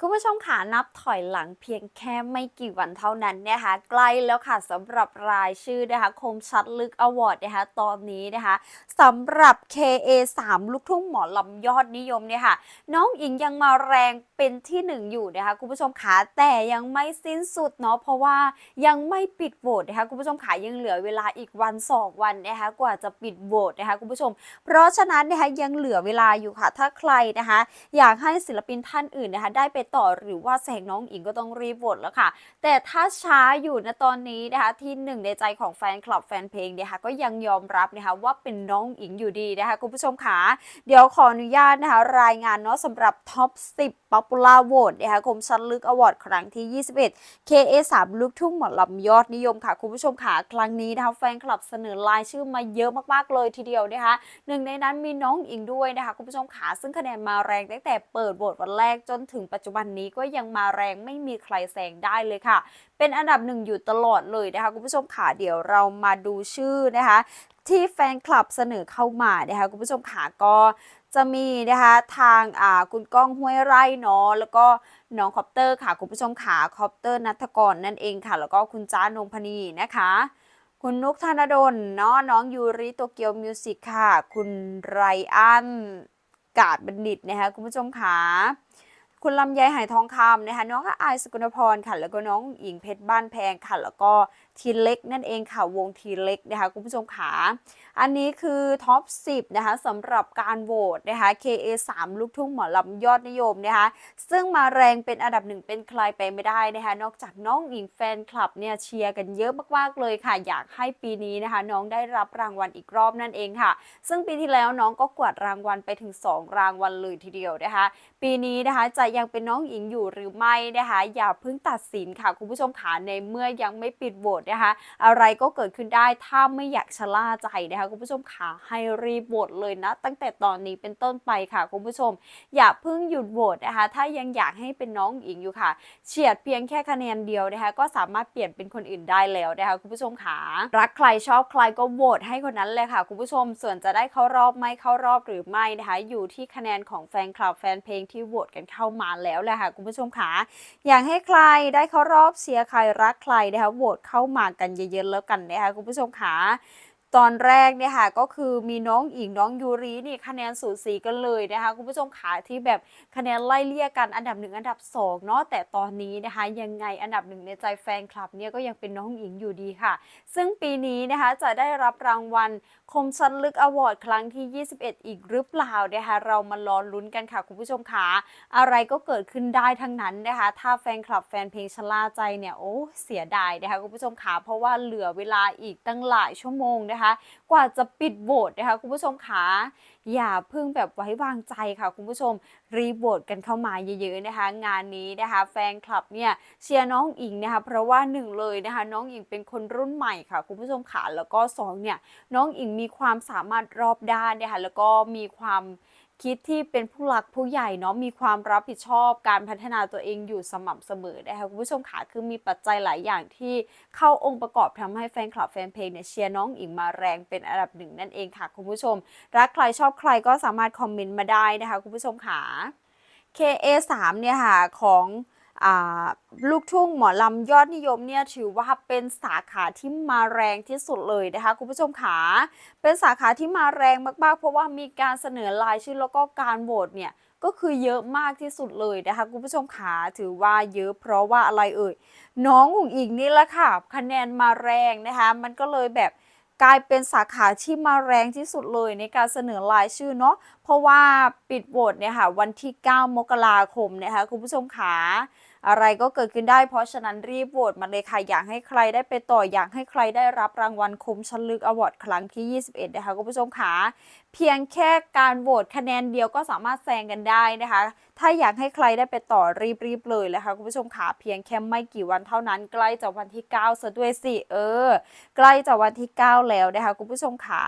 คุณผู้ชมค่ะนับถอยหลังเพียงแค่ไม่กี่วันเท่านั้นนะคะใกล้แล้วค่ะสำหรับรายชื่อนะคะคมชัดลึกอวอร์ดนะคะตอนนี้นะคะสำหรับ KA3 ลูกทุ่งหมอลำยอดนิยมเนี่ยค่ะน้องอิงยังมาแรงเป็นที่หนึ่งอยู่นะคะคุณผู้ชมขาแต่ยังไม่สิ้นสุดเนาะเพราะว่ายังไม่ปิดโหวตนะคะคุณผู้ชมขายังเหลือเวลาอีกวันสองวันนะคะกว่าจะปิดโหวตนะคะคุณผู้ชม เพราะฉะนั้นนะคะยังเหลือเวลาอยู่ค่ะถ้าใครนะคะอยากให้ศิลปินท่านอื่นนะคะได้ไปต่อหรือว่าแสงน้องอิงก็ต้องรีบโหวตแล้วค่ะ แต่ถ้าช้าอยู่นะตอนนี้นะคะที่หนึ่งในใจของแฟนคลับแฟนเพลงนะคะก็ยังยอมรับนะคะว่าเป็นน้องอิงอยู่ดีนะคะคุณผู้ชมค่ะเดี๋ยวขออนุญาตนะคะรายงานเนาะสำหรับท็อป 10 Popular Vote นะคะคมชันลึกอวอร์ดครั้งที่ 21 KA3 ลูกทุ่งหมอลำยอดนิยมค่ะ คุณผู้ชมค่ะครั้งนี้นะคะแฟนคลับเสนอรายชื่อมาเยอะมากๆเลยทีเดียวนะคะหนึ่งในนั้นมีน้องอิงด้วยนะคะคุณผู้ชมขาซึ่งคะแนนมาแรงตั้งแต่เปิดโหวตวันแรกจนถึงปัจจุบันนี้ก็ยังมาแรงไม่มีใครแซงได้เลยค่ะ เป็นอันดับหนึ่งอยู่ตลอดเลยนะคะคุณผู้ชมขาเดี๋ยวเรามาดูชื่อนะคะที่แฟนคลับเสนอเข้ามานะคะคุณผู้ชมขาก็จะมีนะคะทางอ่าคุณก้องห้วยไร่เนาะแล้วก็น้องคอปเตอร์ค่ะคุณผู้ชมขาคอปเตอร์นัทกรนั่นเองค่ะ แล้วก็คุณจ้านงพนีนะคะ คุณนุกธนดลเนาะน้องยูริโตเกียวมิวสิกค่ะ คุณไรอันกาดบัณฑิตนะคะคุณผู้ชมขา คุณลำไยหายทองคำนะคะน้องอายสกุลพรค่ะแล้วก็น้องหญิงเพชรบ้านแพงค่ะแล้วก็ ทีเล็กนั่นเองค่ะวงทีเล็กนะคะคุณผู้ชมขาอันนี้คือท็อป 10 นะคะสำหรับการโหวตนะคะ KA3 ลูกทุ่งหมอลำยอดนิยมนะคะซึ่งมาแรงเป็นอันดับหนึ่งเป็นใครไปไม่ได้นะคะนอกจากน้องหญิงแฟนคลับเนี่ยเชียร์กันเยอะมากๆเลยค่ะ อยากให้ปีนี้นะคะน้องได้รับรางวัลอีกรอบนั่นเองค่ะ ซึ่งปีที่แล้วน้องก็กวาดรางวัลไปถึง 2 รางวัลเลยทีเดียวนะคะ ปีนี้นะคะจะยังเป็นน้องหญิงอยู่หรือไม่นะคะอย่าเพิ่งตัดสินค่ะคุณผู้ชมขาในเมื่อยังไม่ปิดโหวตนะคะอะไรก็เกิดขึ้นได้ถ้าไม่อยากชะล่าใจนะคะคุณผู้ชมขาให้รีบโหวตเลยนะ ตั้งแต่ตอนนี้เป็นต้นไปค่ะคุณผู้ชม อย่าเพิ่งหยุดโหวตนะคะ ถ้ายังอยากให้เป็นน้องหญิงอยู่ค่ะ เฉียดเพียงแค่คะแนนเดียวนะคะ ก็สามารถเปลี่ยนเป็นคนอื่นได้แล้วนะคะคุณผู้ชมขารักใครชอบใครก็โหวตให้คนนั้นเลยค่ะคุณผู้ชมส่วนจะได้เข้ารอบไม่เข้ารอบหรือไม่นะคะอยู่ที่คะแนนของแฟนคลับแฟนเพลงที่โหวตกันเข้ามาแล้วแหละค่ะคุณผู้ชมขาอยากให้ใครได้เข้ารอบเชียร์ใครรักใครนะคะโหวตเข้ามามากันเยอะๆแล้วกันนะคะคุณผู้ชมขา ตอนแรกเนี่ยค่ะก็คือมีน้องอิงน้องยูรินี่คะแนนสูสีกันเลยนะคะคุณผู้ชมขาที่แบบคะแนนไล่เลี่ยกันอันดับหนึ่งอันดับสองเนาะแต่ตอนนี้นะคะยังไงอันดับหนึ่งในใจแฟนคลับเนี่ยก็ยังเป็นน้องอิงอยู่ดีค่ะ ซึ่งปีนี้นะคะจะได้รับรางวัลคมชันลึกอวอร์ดครั้งที่ 21 อีกหรือเปล่านะคะเรามารอลุ้นกันค่ะคุณผู้ชมขาอะไรก็เกิดขึ้นได้ทั้งนั้นนะคะถ้าแฟนคลับแฟนเพลงชะล่าใจเนี่ยโอ้เสียดายนะคะคุณผู้ชมขาเพราะว่าเหลือเวลาอีกตั้งหลายชั่วโมงนะคะกว่าจะปิดโหวตนะคะคุณผู้ชมขาอย่าเพิ่งแบบไว้วางใจค่ะคุณผู้ชมรีบโหวตกันเข้ามาเยอะๆนะคะ งานนี้นะคะแฟนคลับเนี่ยเชียร์น้องอิงนะคะเพราะว่าหนึ่งเลยนะคะน้องอิงเป็นคนรุ่นใหม่ค่ะคุณผู้ชมขาแล้วก็สองเนี่ยน้องอิงมีความสามารถรอบด้านนะคะแล้วก็มีความ คิดที่เป็นผู้หลักผู้ใหญ่เนาะมีความรับผิดชอบการพัฒนาตัวเองอยู่สม่ำเสมอนะคะคุณผู้ชมขาคือมีปัจจัยหลายอย่างที่เข้าองค์ประกอบทำให้แฟนคลับแฟนเพลงเนี่ยเชียร์น้องอิงมาแรงเป็นอันดับหนึ่งนั่นเองค่ะคุณผู้ชม รักใครชอบใครก็สามารถคอมเมนต์มาได้นะคะคุณผู้ชมค่ะ KA3 เนี่ยค่ะของ ลูกทุ่งหมอลำยอดนิยมเนี่ยถือว่าเป็นสาขาที่มาแรงที่สุดเลยนะคะคุณผู้ชมขาเป็นสาขาที่มาแรงมากๆ เพราะว่ามีการเสนอรายชื่อแล้วก็การโหวตเนี่ยก็คือเยอะมากที่สุดเลยนะคะคุณผู้ชมขาถือว่าเยอะเพราะว่าอะไรเอ่ยน้องอุ๋งอิงนี่แหละค่ะคะแนนมาแรงนะคะมันก็เลยแบบกลายเป็นสาขาที่มาแรงที่สุดเลยในการเสนอรายชื่อเนาะเพราะว่าปิดโหวตเนี่ยค่ะวันที่ 9 มกราคมนะคะคุณผู้ชมขา อะไรก็เกิดขึ้นได้เพราะฉะนั้นรีบโหวตมาเลยค่ะ อยากให้ใครได้ไปต่ออยากให้ใครได้รับรางวัลคุมชันลึกอวอร์ดครั้งที่ 21 นะคะคุณผู้ชมขาเพียงแค่การโหวตคะแนนเดียวก็สามารถแซงกันได้นะคะ ถ้าอยากให้ใครได้ไปต่อรีบๆเลยนะคะคุณผู้ชมขาเพียงแค่ไม่กี่วันเท่านั้น ใกล้จะวันที่ 9 ซะด้วยสิเออ ใกล้จะวันที่ 9 แล้วนะคะคุณผู้ชมขา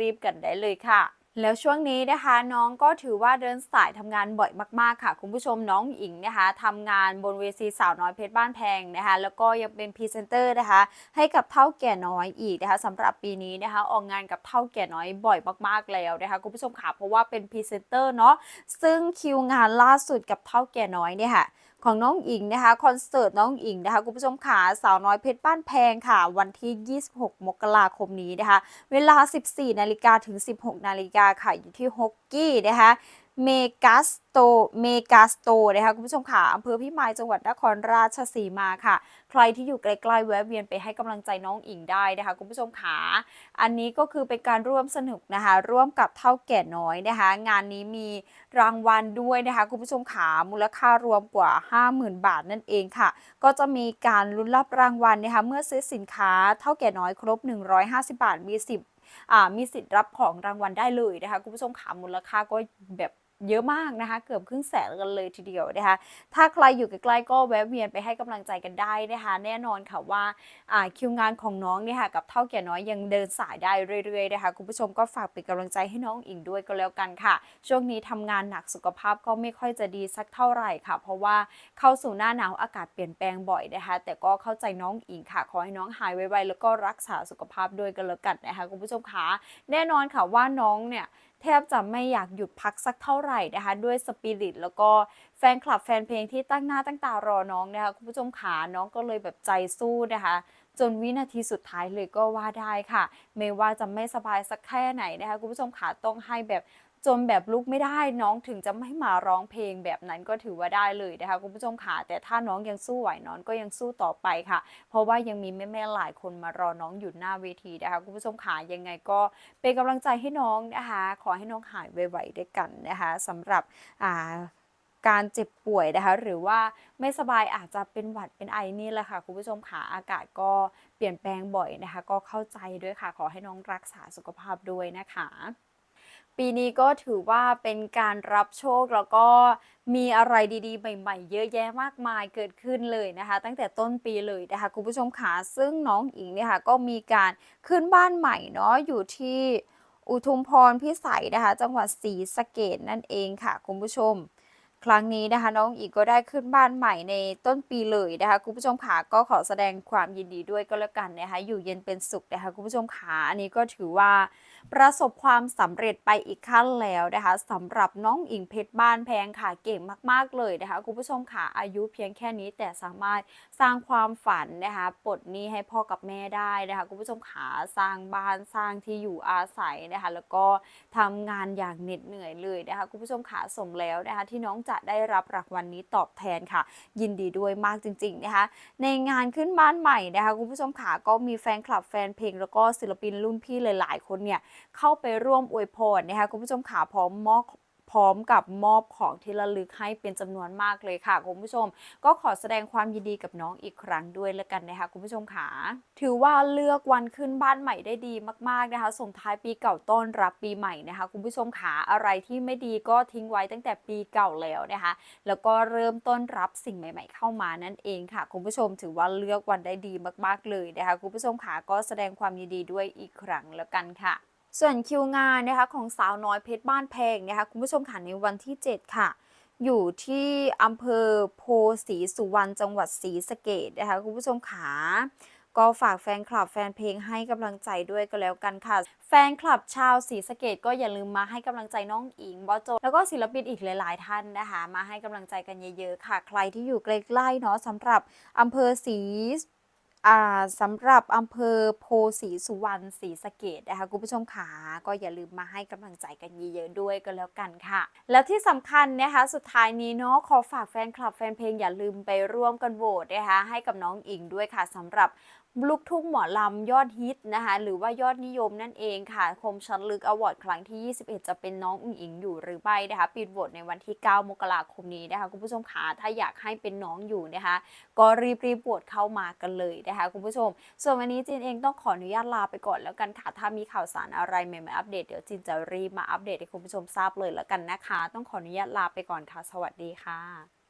รีบๆกันได้เลยค่ะ แล้วช่วงนี้นะคะน้องก็ถือว่าเดินสายทำงานบ่อยมาก ๆ ค่ะ คุณผู้ชมน้องหญิงนะคะทำงานบนเวทีสาวน้อยเพชรบ้านแพงนะคะแล้วก็ยังเป็นพรีเซนเตอร์นะคะ ให้กับเท่าแก่น้อยอีกนะคะสำหรับปีนี้นะคะออกงานกับเท่าแก่น้อยบ่อยมาก ๆ แล้วนะคะคุณผู้ชมค่ะเพราะว่าเป็นพรีเซนเตอร์เนาะซึ่งคิวงานล่าสุดกับเท่าแก่น้อยเนี่ยค่ะ ของน้องอิงนะคะคอนเสิร์ตน้องอิงนะคะคุณผู้ชมขาสาวน้อยเพชรบ้านแพงค่ะ วันที่ 26 มกราคมนี้นะคะ เวลา 14 นาฬิกาถึง 16 นาฬิกาค่ะอยู่ที่ฮกกี้นะคะ เมกาสโต เมกาสโตนะคะคุณผู้ชมค่ะอำเภอพิมายจังหวัดนครราชสีมาค่ะ ใครที่อยู่ใกล้ๆแวะเวียนไปให้กำลังใจน้องอิงได้นะคะคุณผู้ชมขาอันนี้ก็คือเป็นการร่วมสนุกนะคะ ร่วมกับเท่าแก่น้อยนะคะ งานนี้มีรางวัลด้วยนะคะคุณผู้ชมขามูลค่ารวมกว่า 50,000 บาทนั่นเองค่ะ ก็จะมีการลุ้นรับรางวัลนะคะเมื่อซื้อสินค้าเท่าแก่น้อยครบ 150 บาทมีสิบอ่ามีสิทธิ์รับของรางวัลได้เลยนะคะคุณผู้ชมขามูลค่าก็แบบ เยอะมากนะคะ เกือบครึ่งแสนกันเลยทีเดียวนะคะ ถ้าใครอยู่ใกล้ๆก็แวะเวียนไปให้กำลังใจกันได้นะคะ แน่นอนค่ะว่าคิวงานของน้องเนี่ยค่ะกับเท่าแก่น้อยยังเดินสายได้เรื่อยๆนะคะคุณผู้ชมก็ฝากเป็นกำลังใจให้น้องอิงด้วยก็แล้วกันค่ะ ช่วงนี้ทำงานหนักสุขภาพก็ไม่ค่อยจะดีสักเท่าไหร่ค่ะ เพราะว่าเข้าสู่หน้าหนาวอากาศเปลี่ยนแปลงบ่อยนะคะ แต่ก็เข้าใจน้องอิงค่ะขอให้น้องหายไวๆแล้วก็รักษาสุขภาพด้วยกันแล้วกันนะคะคุณผู้ชมคะแน่นอนค่ะว่าน้องเนี่ย แทบจะไม่อยากหยุดพักสักเท่าไหร่นะคะ ด้วยสปิริตแล้วก็แฟนคลับแฟนเพลงที่ตั้งหน้าตั้งตารอน้องนะคะคุณผู้ชมขาน้องก็เลยแบบใจสู้นะคะจนวินาทีสุดท้ายเลยก็ว่าได้ค่ะ ไม่ว่าจะไม่สบายสักแค่ไหนนะคะคุณผู้ชมขาต้องให้แบบ จนแบบลุกไม่ได้น้องถึงจะไม่มาร้องเพลงแบบนั้นก็ถือว่าได้เลยนะคะคุณผู้ชมขาแต่ถ้าน้องยังสู้ไหวน้องก็ยังสู้ต่อไปค่ะ เพราะว่ายังมีแม่ๆหลายคนมารอน้องอยู่หน้าเวทีนะคะคุณผู้ชมขายังไงก็เป็นกำลังใจให้น้องนะคะขอให้น้องหายไวๆด้วยกันนะคะสำหรับอ่าการเจ็บป่วยนะคะหรือว่าไม่สบายอาจจะเป็นหวัดเป็นไอนี่แหละค่ะคุณผู้ชมขาอากาศก็เปลี่ยนแปลงบ่อยนะคะ ก็เข้าใจด้วยค่ะ ขอให้น้องรักษาสุขภาพด้วยนะคะ ปีนี้ก็ถือว่าเป็นการรับโชคแล้วก็มีอะไรดีๆ ใหม่ๆ เยอะแยะมากมายเกิดขึ้นเลยนะคะ ตั้งแต่ต้นปีเลยนะคะคุณผู้ชมขาซึ่งน้องอิงเนี่ยค่ะก็มีการขึ้นบ้านใหม่เนาะอยู่ที่อุทุมพรพิสัยนะคะ จังหวัดศรีสะเกดนั่นเองค่ะคุณผู้ชม ครั้งนี้นะคะ น้องอีกก็ได้ขึ้นบ้านใหม่ในต้นปีเลยนะคะคุณผู้ชมขาก็ขอแสดงความยินดีด้วยก็แล้วกันนะคะอยู่เย็นเป็นสุขนะคะคุณผู้ชมขาอันนี้ก็ถือว่าประสบความสำเร็จไปอีกขั้นแล้วนะคะสำหรับน้องอิงเพชรบ้านแพงค่ะเก่งมาก ๆเลยนะคะคุณผู้ชมขาอายุเพียงแค่นี้แต่สามารถสร้างความฝันนะคะปลดหนี้ให้พ่อกับแม่ได้นะคะคุณผู้ชมขาสร้างบ้านสร้างที่อยู่อาศัยนะคะแล้วก็ทำงานอย่างเหน็ดเหนื่อยเลยนะคะคุณผู้ชมขาสมแล้วนะคะที่น้องจะได้รับรางวัลนนี้ตอบแทนค่ะ ยินดีด้วยมากจริงๆนะคะ ในงานขึ้นบ้านใหม่นะคะคุณผู้ชมขาก็มีแฟนคลับแฟนเพลงแล้วก็ศิลปินรุ่นพี่หลายๆคนเนี่ยเข้าไปร่วมอวยพรนะคะคุณผู้ชมขาพร้อมมอบ พร้อมกับมอบของที่ระลึกให้เป็นจำนวนมากเลยค่ะคุณผู้ชม ก็ขอแสดงความยินดีกับน้องอีกครั้งด้วยแล้วกันนะคะคุณผู้ชมขาถือว่าเลือกวันขึ้นบ้านใหม่ได้ดีมาก ๆนะคะ ส่งท้ายปีเก่าต้อนรับปีใหม่นะคะ คุณผู้ชมขาอะไรที่ไม่ดีก็ทิ้งไว้ตั้งแต่ปีเก่าแล้วนะคะ แล้วก็เริ่มต้นรับสิ่งใหม่ ๆ เข้ามานั่นเองค่ะ คุณผู้ชมถือว่าเลือกวันได้ดีมาก ๆ เลยนะคะคุณผู้ชมขาก็แสดงความยินดีด้วยอีกครั้งแล้วกันค่ะ ส่วนคิวงานนะคะของสาวน้อยเพชรบ้านแพงนะคะคุณผู้ชมค่ะในวันที่ 7 ค่ะ อยู่ที่อำเภอโพศรีสุวรรณจังหวัดศรีสะเกดนะคะคุณผู้ชมขาก็ฝากแฟนคลับแฟนเพลงให้กำลังใจด้วยก็แล้วกันค่ะ แฟนคลับชาวศรีสะเกดก็อย่าลืมมาให้กำลังใจน้องอิงบอโจ แล้วก็ศิลปินอีกหลาย ๆ ท่านนะคะ มาให้กำลังใจกันเยอะ ๆ ค่ะ ใครที่อยู่ใกล้ ๆ เนาะสำหรับอำเภอศรี สำหรับอำเภอโพสีสุวรรณศรีสะเกดนะคะคุณผู้ชมขาก็อย่าลืมมาให้กำลังใจกันเยอะๆด้วยก็แล้วกันค่ะ แล้วที่สำคัญนะคะสุดท้ายนี้เนาะขอฝากแฟนคลับแฟนเพลงอย่าลืมไปร่วมกันโหวตนะคะให้กับน้องอิงด้วยค่ะสำหรับ ลูกทุ่งหมอลำยอดฮิตนะคะหรือว่ายอดนิยมนั่นเองค่ะคมชัดลึกอวอร์ดครั้งที่ 21 จะเป็นน้องอิงอิงอยู่หรือไม่นะคะปิดโหวตในวันที่ 9 มกราคมนี้นะคะคุณผู้ชมขาถ้าอยากให้เป็นน้องอยู่นะคะก็รีบรีบโหวตเข้ามากันเลยนะคะคุณผู้ชม ส่วนวันนี้จินเองต้องขออนุญาตลาไปก่อนแล้วกันค่ะถ้ามีข่าวสารอะไรใหม่ๆอัปเดตเดี๋ยวจินจะรีบมาอัปเดตให้คุณผู้ชมทราบเลยแล้วกันนะคะ ต้องขออนุญาตลาไปก่อนค่ะ สวัสดีค่ะ